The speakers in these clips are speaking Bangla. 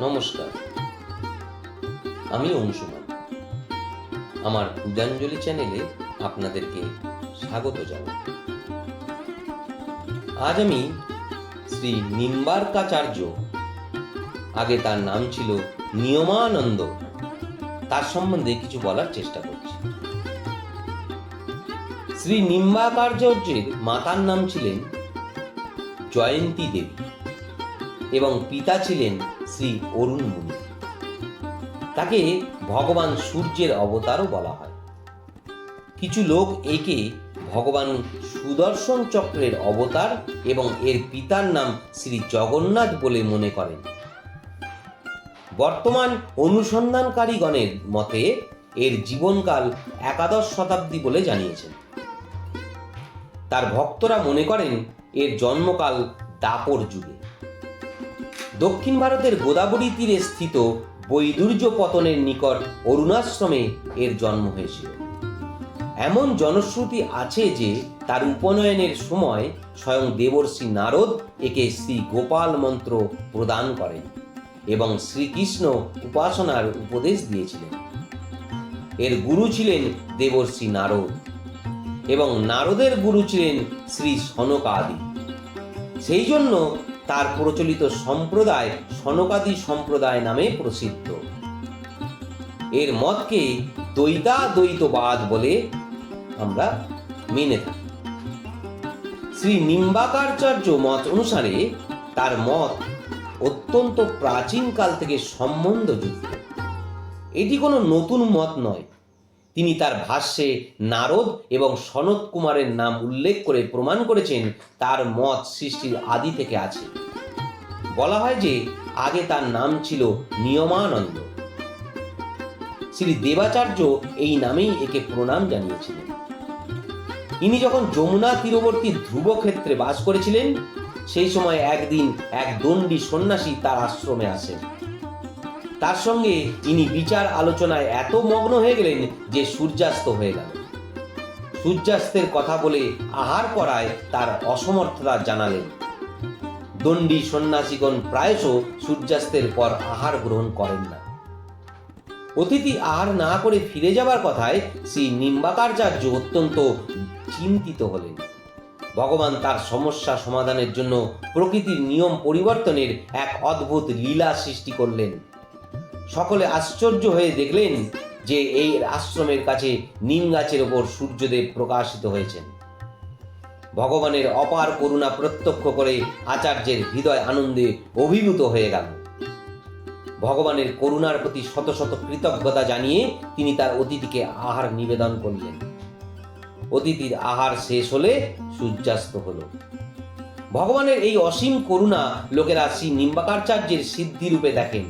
নমস্কার। আমি অংশুমান। আমার পূজাঞ্জলি চ্যানেলে আপনাদেরকে স্বাগত জানাই। আজ আমি শ্রী নিম্বার্কাচার্য, আগে তার নাম ছিল নিয়মানন্দ, তার সম্বন্ধে কিছু বলার চেষ্টা করছি। শ্রী নিম্বাকার্যের মাতার নাম ছিলেন জয়ন্তী দেবী এবং পিতা ছিলেন শ্রী অরুণ মুনি। তাকে ভগবান সূর্যের অবতারও বলা হয়। কিছু লোক একে ভগবান সুদর্শন চক্রের অবতার এবং এর পিতার নাম শ্রী জগন্নাথ বলে মনে করেন। বর্তমান অনুসন্ধানকারীগণের মতে এর জীবনকাল একাদশ শতাব্দী বলে জানিয়েছেন। তার ভক্তরা মনে করেন এর জন্মকাল দাপর যুগে। দক্ষিণ ভারতের গোদাবরী তীরে স্থিত বৈদুর্য পতনের নিকট অরুণাশ্রমে এর জন্ম হয়েছিল। এমন জনশ্রুতি আছে যে, তার উপনয়নের সময় স্বয়ং দেবর্ষি নারদ একে শ্রী গোপাল মন্ত্র প্রদান করেন এবং শ্রীকৃষ্ণ উপাসনার উপদেশ দিয়েছিলেন। এর গুরু ছিলেন দেবর্ষি নারদ এবং নারদের গুরু ছিলেন শ্রী সনকাদি। সেই জন্য তার প্রচলিত সম্প্রদায় সনকাদি সম্প্রদায় নামে প্রসিদ্ধ। এর মতকে দ্বৈতাদ্বৈতবাদ বলে আমরা মেনে থাকি। শ্রী নিম্বাকাচার্য মত অনুসারে তার মত অত্যন্ত প্রাচীনকাল থেকে সম্বন্ধযুক্ত। এটি কোনো নতুন মত নয়। তিনি তার ভাষ্যে নারদ এবং সনত কুমারের নাম উল্লেখ করে প্রমাণ করেছেন তার মত সৃষ্টির আদি থেকে আছে। বলা হয় যে, আগে তার নাম ছিল নিয়মানন্দ। শ্রী দেবাচার্য এই নামেই একে প্রণাম জানিয়েছিলেন। ইনি যখন যমুনা তীরবর্তী ধ্রুব ক্ষেত্রে বাস করেছিলেন, সেই সময় একদিন এক দণ্ডী সন্ন্যাসী তার আশ্রমে আসেন। তার সঙ্গে ইনি বিচার আলোচনায় এত মগ্ন হয়ে গেলেন যে সূর্যাস্ত হয়ে গেল। সূর্যাস্তের কথা বলে আহার করায় তার অসমর্থতা জানালেন। দণ্ডী সন্ন্যাসীগণ প্রায়শ সূর্যাস্তের পর আহার গ্রহণ করেন না। অতিথি আহার না করে ফিরে যাবার কথায় শ্রী নিম্বাকাচার্য অত্যন্ত চিন্তিত হলেন। ভগবান তার সমস্যা সমাধানের জন্য প্রকৃতির নিয়ম পরিবর্তনের এক অদ্ভুত লীলা সৃষ্টি করলেন। সকলে আশ্চর্য হয়ে দেখলেন যে এই আশ্রমের কাছে নিম গাছের ওপর সূর্যদেব প্রকাশিত হয়েছেন। ভগবানের অপার করুণা প্রত্যক্ষ করে আচার্যের হৃদয় আনন্দে অভিভূত হয়ে গেল। ভগবানের করুণার প্রতি শত শত কৃতজ্ঞতা জানিয়ে তিনি তার অতিথিকে আহার নিবেদন করলেন। অতিথির আহার শেষ হলে সূর্যাস্ত হল। ভগবানের এই অসীম করুণা লোকেরা শ্রী নিম্বাকাচার্যের সিদ্ধি রূপে দেখেন।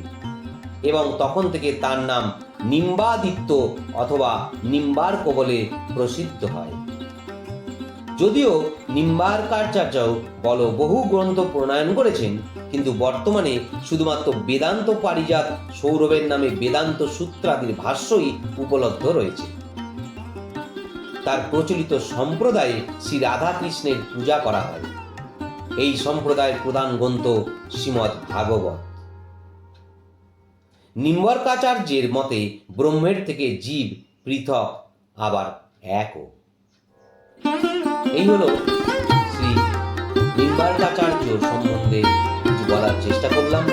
এবং তখন থেকে তার নাম নিম্বাদিত্য অথবা নিম্বার্ক বলে প্রসিদ্ধ হয়। যদিও নিম্বার্কাচার্য বল বহু গ্রন্থ প্রণয়ন করেছেন, কিন্তু বর্তমানে শুধুমাত্র বেদান্ত পারিজাত সৌরভের নামে বেদান্ত সূত্রাদির ভাষ্যই উপলব্ধ রয়েছে। তার প্রচলিত সম্প্রদায়ে শ্রী রাধাকৃষ্ণের পূজা করা হয়। এই সম্প্রদায়ের প্রধান গ্রন্থ শ্রীমৎ ভাগবত। নিম্বর্কাচার্যের মতে, ব্রহ্মের থেকে জীব পৃথক, আবার একও। এই হল শ্রী নিম্বার্কাচার্য সম্বন্ধে কিছু বলার চেষ্টা করলাম।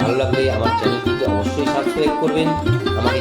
ভালো লাগলে আমার চ্যানেলটিকে অবশ্যই সাবস্ক্রাইব করবেন, আমাকে